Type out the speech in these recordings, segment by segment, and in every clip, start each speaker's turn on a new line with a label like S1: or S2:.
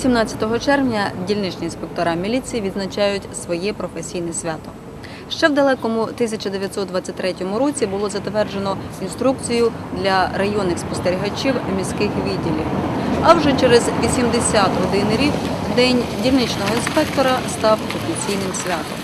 S1: 18 червня дільничні інспектора міліції відзначають своє професійне свято. Ще в далекому 1923 році було затверджено інструкцію для районних спостерігачів міських відділів. А вже через 81 рік День дільничного інспектора став офіційним святом.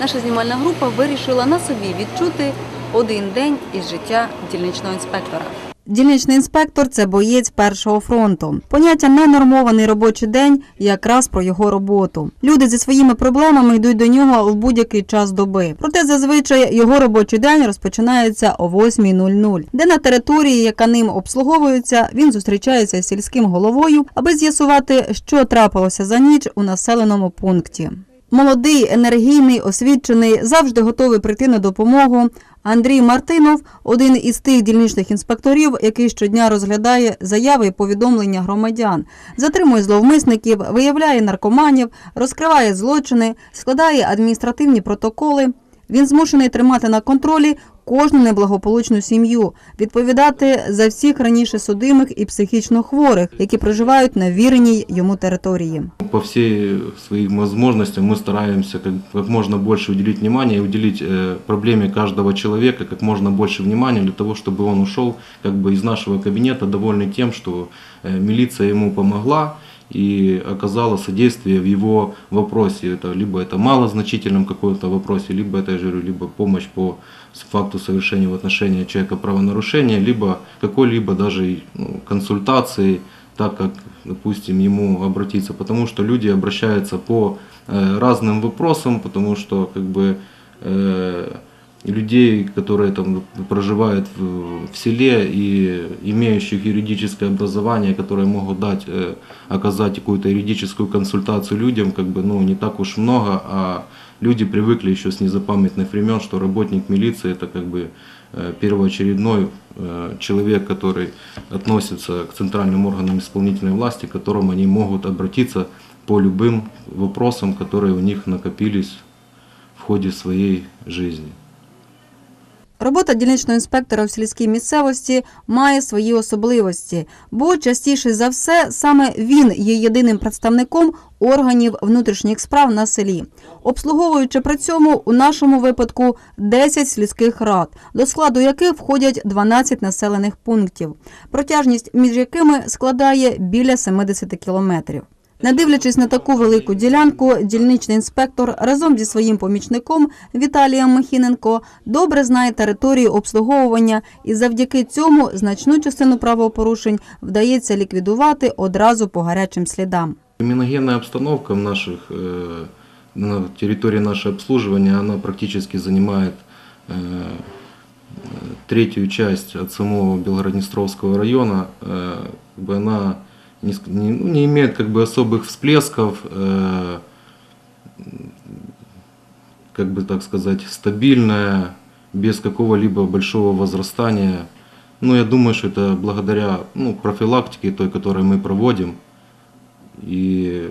S1: Наша знімальна група вирішила на собі відчути один день із життя дільничного інспектора. Дільничний інспектор це боєць першого фронту. Поняття ненормований робочий день якраз про його роботу. Люди зі своїми проблемами йдуть до нього в будь-який час доби. Проте зазвичай його робочий день розпочинається о 8.00, де на території, яка ним обслуговується, він зустрічається з сільським головою, аби з'ясувати, що трапилося за ніч у населеному пункті. Молодий, енергійний, освічений, завжди готовий прийти на допомогу. Андрій Мартинов один із тих дільничних інспекторів, який щодня розглядає заяви і повідомлення громадян, затримує зловмисників, виявляє наркоманів, розкриває злочини, складає адміністративні протоколи. Він змушений тримати на контролі кожну неблагополучну сім'ю, відповідати за всіх раніше судимих і психічно хворих, які проживають на віреній йому території.
S2: По всей своим возможностям мы стараемся как, как можно больше уделить внимания и уделить э, проблеме каждого человека как можно больше внимания для того, чтобы он ушел как бы из нашего кабинета довольный тем, что э, милиция ему помогла И оказала содействие в его вопросе. Это либо это малозначительном каком-то вопросе, либо это, я говорю, либо помощь по факту совершения в отношении человека правонарушения, либо какой-либо даже ну, консультации, так как, допустим, ему обратиться, потому что люди обращаются по э, разным вопросам, потому что как бы э, людей, которые там проживают в, в селе и имеющих юридическое образование, которые могут дать, э, оказать какую-то юридическую консультацию людям, как бы, ну, не так уж много, а люди привыкли еще с незапамятных времен, что работник милиции это как бы э, первоочередной э, человек, который относится к центральным органам исполнительной власти, к которым они могут обратиться по любым вопросам, которые у них накопились в ходе своей жизни.
S1: Робота дільничного інспектора в сільській місцевості має свої особливості, бо частіше за все саме він є єдиним представником органів внутрішніх справ на селі, обслуговуючи при цьому у нашому випадку 10 сільських рад, до складу яких входять 12 населених пунктів, протяжність між якими складає біля 70 кілометрів. Не дивлячись на таку велику ділянку, дільничний інспектор разом зі своїм помічником Віталієм Михіненко добре знає територію обслуговування і завдяки цьому значну частину правопорушень вдається ліквідувати одразу по гарячим слідам.
S2: Криминогенная обстановка в наших, э, на территории нашего обслуживания, она практически занимает э, третью часть от самого Белгороднестровского района. Э, как бы она не, не- ну, не имеет как бы особых всплесков, э, как бы так сказать, стабильная, без какого-либо большого возрастания. Ну, я думаю, что это благодаря ну, профилактике той, которую мы проводим, и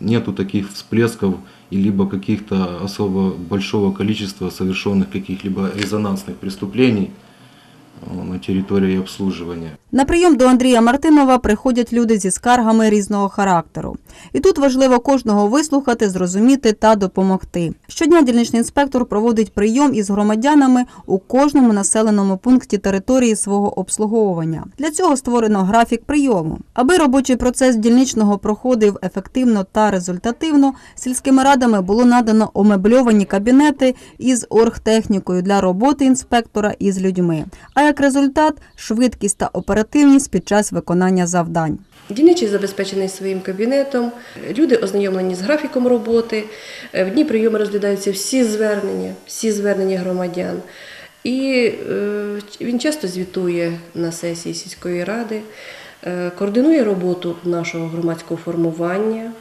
S2: нету таких всплесков и либо каких-то особо большого количества совершенных каких-либо резонансных преступлений на территории обслуживания.
S1: На прийом до Андрія Мартинова приходять люди зі скаргами різного характеру. І тут важливо кожного вислухати, зрозуміти та допомогти. Щодня дільничний інспектор проводить прийом із громадянами у кожному населеному пункті території свого обслуговування. Для цього створено графік прийому. Аби робочий процес дільничного проходив ефективно та результативно, сільськими радами було надано омебльовані кабінети із оргтехнікою для роботи інспектора із людьми. А як результат швидкість та оперативність під час виконання завдань.
S3: Дільничий забезпечений своїм кабінетом, люди ознайомлені з графіком роботи. Е, В дні прийому розглядаються всі звернення, всі звернення громадян. І е, він часто звітує на сесії сільської ради, е, координує роботу нашого громадського формування.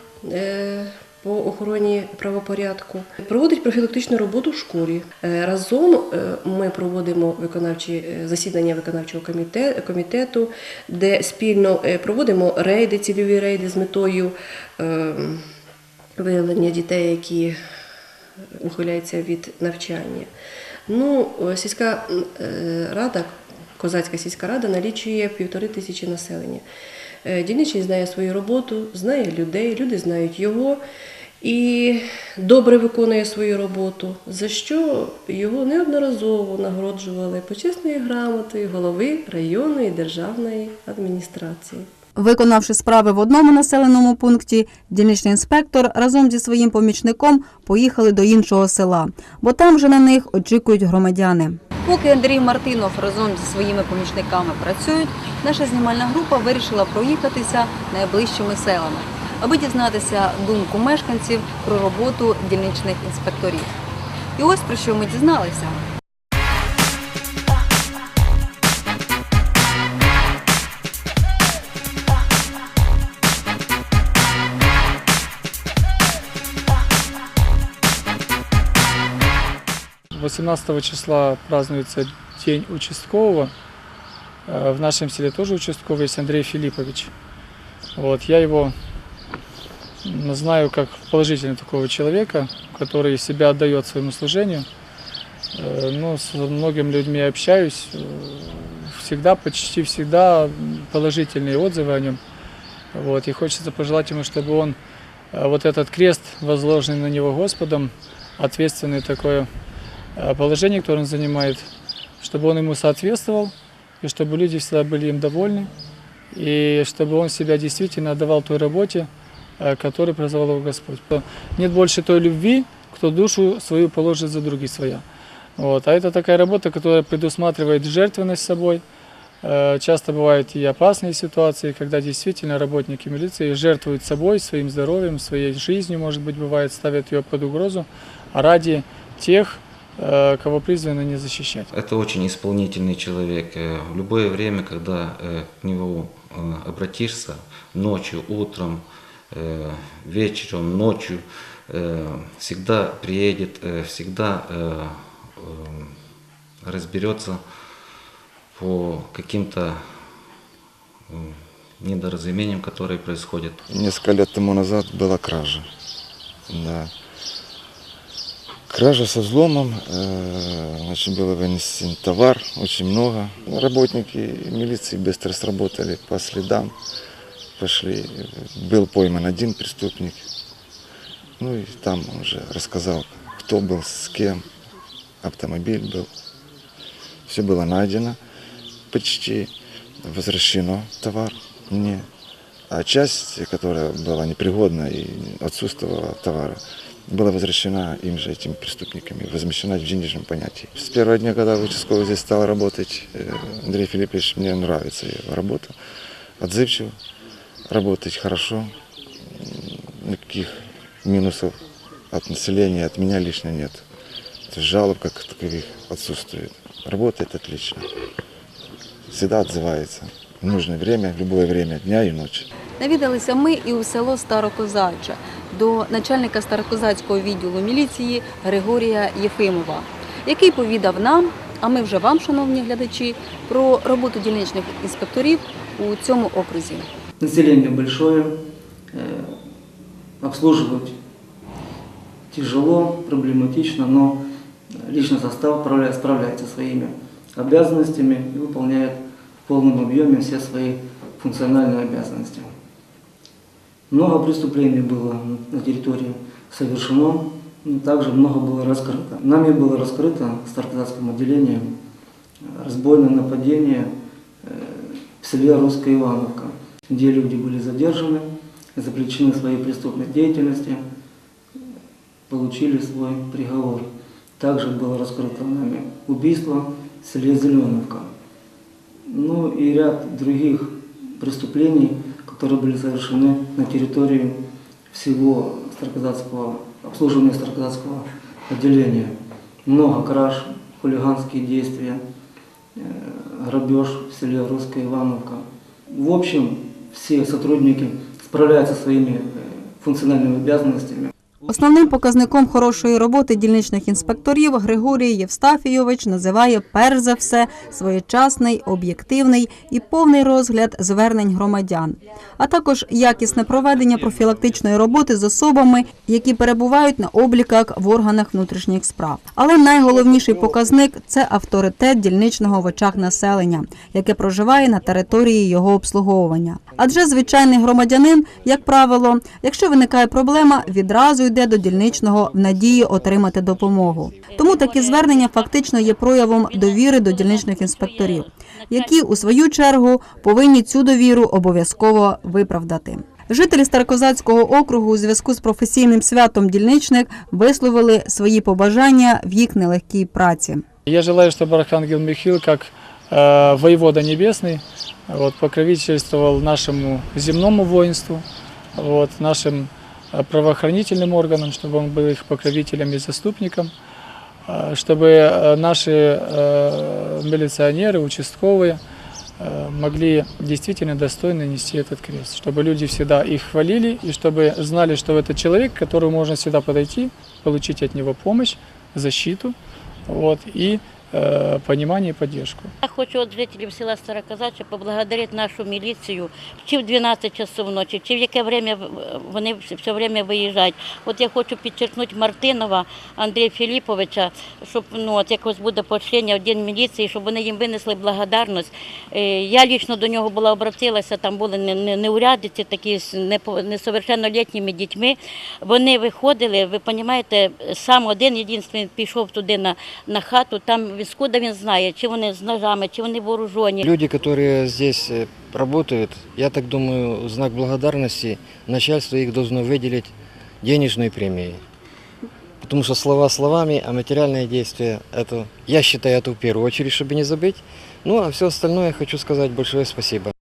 S3: По охороні правопорядку проводить профілактичну роботу в школі. Е, Разом е, ми проводимо виконавчі е, засідання виконавчого комітету, де спільно проводимо рейди, цільові рейди з метою е, виявлення дітей, які ухиляються від навчання. Ну, сільська рада, козацька сільська рада налічує півтори тисячі населення. Дільничний знає свою роботу, знає людей, люди знають його і добре виконує свою роботу, за що його неодноразово нагороджували почесною грамотою голови районної державної адміністрації.
S1: Виконавши справи в одному населеному пункті, дільничний інспектор разом зі своїм помічником поїхали до іншого села, бо там вже на них очікують громадяни. Поки Андрій Мартинов разом зі своїми помічниками працюють, наша знімальна група вирішила проїхатися найближчими селами, аби дізнатися думку мешканців про роботу дільничних інспекторів. І ось про що ми дізналися.
S4: – 18 числа празднуется День участкового. Э, В нашем селе тоже участковый есть Андрей Филиппович. Вот, я его знаю как положительного такого человека, который себя отдает своему служению. Э, Ну, с многими людьми общаюсь. Э, Всегда, почти всегда положительные отзывы о нем. Вот, и хочется пожелать ему, чтобы он э, вот этот крест, возложенный на него Господом, ответственный такое положение, которое он занимает, чтобы он ему соответствовал, и чтобы люди всегда были им довольны, и чтобы он себя действительно отдавал той работе, э, которой призвал его Господь. Нет больше той любви, кто душу свою положит за другие своя. Вот. А это такая работа, которая предусматривает жертвенность собой. Э, Часто бывают и опасные ситуации, когда действительно работники милиции жертвуют собой, своим здоровьем, своей жизнью, может быть, бывает, ставят ее под угрозу, а ради тех, э, кого призваны не защищать.
S5: Это очень исполнительный человек. В любое время, когда к нему обратишься, ночью, утром, вечером, ночью, э, всегда приедет, э, всегда э, э, разберется по каким-то недоразумениям, которые происходят.
S6: Несколько лет тому назад была кража. Да. Кража со взломом, э, значит, было вынесен товар, очень много. Работники милиции быстро сработали по следам, пошли. Был пойман один преступник. Ну и там уже рассказал, кто был, с кем, автомобиль был. Все было найдено, почти возвращено товар мне. А часть, которая была непригодна и отсутствовала товара, была возвращена им же, этими преступниками, возмещена в денежном понятии. С первого дня, когда участковый здесь стал работать, э, Андрей Филиппович, мне нравится его работа. Отзывчиво, работать хорошо, никаких минусов от населения, от меня лично нет. Жалоб как таковых отсутствует. Работает отлично. Всегда отзывается. В нужное время, в любое время дня и ночи.
S1: Навідалися ми і у село Старокозаче до начальника Старокозацького відділу міліції Григорія Єфимова, який повідав нам, а ми вже вам, шановні глядачі, про роботу дільничних інспекторів у цьому окрузі.
S7: Население большое, э, обслуживать тяжело, проблематично, но личный состав справля- справляется своими обязанностями и выполняет в полном объеме все свои функциональные обязанности. Много преступлений было на территории совершено, но также много было раскрыто. Нами было раскрыто в Старказатском отделении разбойное нападение э, в селе Русская Ивановка, где люди были задержаны за причины своей преступной деятельности, получили свой приговор. Также было раскрыто нами убийство в Зеленовка. Ну и ряд других преступлений, которые были совершены на территории всего Староказацкого, обслуживания Староказацкого отделения. Много краж, хулиганские действия, э, грабеж в селе Русская Ивановка. В общем, все сотрудники справляются своими э, функциональными обязанностями.
S1: Основним показником хорошої роботи дільничних інспекторів Григорій Євстафійович називає перш за все своєчасний, об'єктивний і повний розгляд звернень громадян, а також якісне проведення профілактичної роботи з особами, які перебувають на обліках в органах внутрішніх справ. Але найголовніший показник це авторитет дільничного в очах населення, яке проживає на території його обслуговування. Адже звичайний громадянин, як правило, якщо виникає проблема, відразу йде до дільничного в надії отримати допомогу. Тому такі звернення фактично є проявом довіри до дільничних інспекторів, які у свою чергу повинні цю довіру обов'язково виправдати. Жителі Старокозацького округу у зв'язку з професійним святом дільничник висловили свої побажання в їх нелегкій праці.
S4: Я желаю, чтобы Архангел Михаил, как э, воевода небесный, вот, покровительствовал нашему земному воинству, вот, нашим э, правоохранительным органам, чтобы он был их покровителем и заступником, э, чтобы э, наши э, милиционеры, участковые э, могли действительно достойно нести этот крест, чтобы люди всегда их хвалили и чтобы знали, что это человек, к которому можно всегда подойти, получить от него помощь, защиту вот, и э, понимание и поддержку.
S8: Я хочу от жителів села Староказача поблагодарити нашу міліцію, чи в 12 часов ночі, чи в яке время вони все время виїжджають. От я хочу підчеркнути Мартинова Андрія Філіповича, щоб ну, от якось буде поощрення в День міліції, щоб вони їм винесли благодарність. Е, Я лічно до нього була обратилася, там були не- не- неурядиці такі з несовершеннолітніми дітьми. Вони виходили, ви розумієте, сам один єдиний пішов туди на, на хату, там відскуда він знає, чи вони з ножами, чи вони вооружені.
S9: Люди, которые здесь э, работают, я так думаю, в знак благодарности начальство их должно выделить денежной премией. Потому что слова словами, а материальные действия, это, я считаю, это в первую очередь, чтобы не забыть. Ну, а все остальное я хочу сказать большое спасибо.